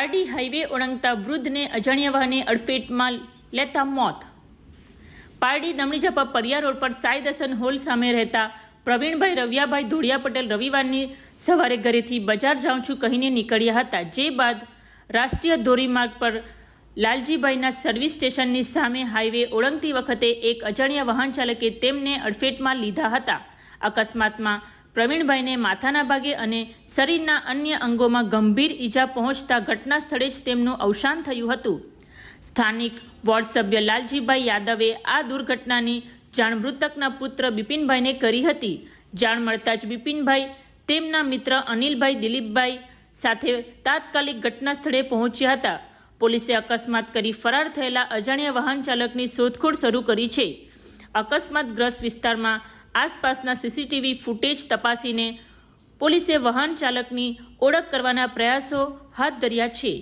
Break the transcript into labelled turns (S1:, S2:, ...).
S1: Pardi highway ઓળંગતા વૃદ્ધને અજાણ્યા વાહને અડફેટમાં લેતા મોત. પારડી દમણી જપા પરિયા રોડ પર સાઈ દર્શન હોલ સામે રહેતા પ્રવીણભાઈ રવિયાભાઈ ધોળિયા પટેલ રવિવારની સવારે ઘરેથી બજાર જાઉં છું કહીને નીકળ્યા હતા, જે બાદ રાષ્ટ્રીય ધોરીમાર્ગ પર લાલજીભાઈના સર્વિસ સ્ટેશનની સામે હાઈવે ઓળંગતી વખતે એક અજાણ્યા વાહન ચાલકે તેમને અડફેટમાં લીધા હતા. અકસ્માતમાં પ્રવીણભાઈને માથાના ભાગે અને શરીરના અન્ય અંગોમાં ગંભીર ઈજા પહોંચતા ઘટના સ્થળે જ તેમનું અવસાન થયું હતું. સ્થાનિક વોર્ડ સભ્ય લાલજીભાઈ યાદવે આ દુર્ઘટનાની જાણ મૃતકના પુત્ર બિપિનભાઈને કરી હતી. જાણ મળતા જ બિપિનભાઈ, તેમના મિત્ર અનિલભાઈ દિલીપભાઈ સાથે તાત્કાલિક ઘટના સ્થળે પહોંચ્યા હતા. પોલીસે અકસ્માત કરી ફરાર થયેલા અજાણ્યા વાહન ચાલકની શોધખોળ શરૂ કરી છે. અકસ્માતગ્રસ્ત વિસ્તારમાં આસપાસના સીસીટીવી ફૂટેજ તપાસીને પોલીસે વાહન ચાલકની ઓળખ કરવાના પ્રયાસો હાથ ધર્યા છે.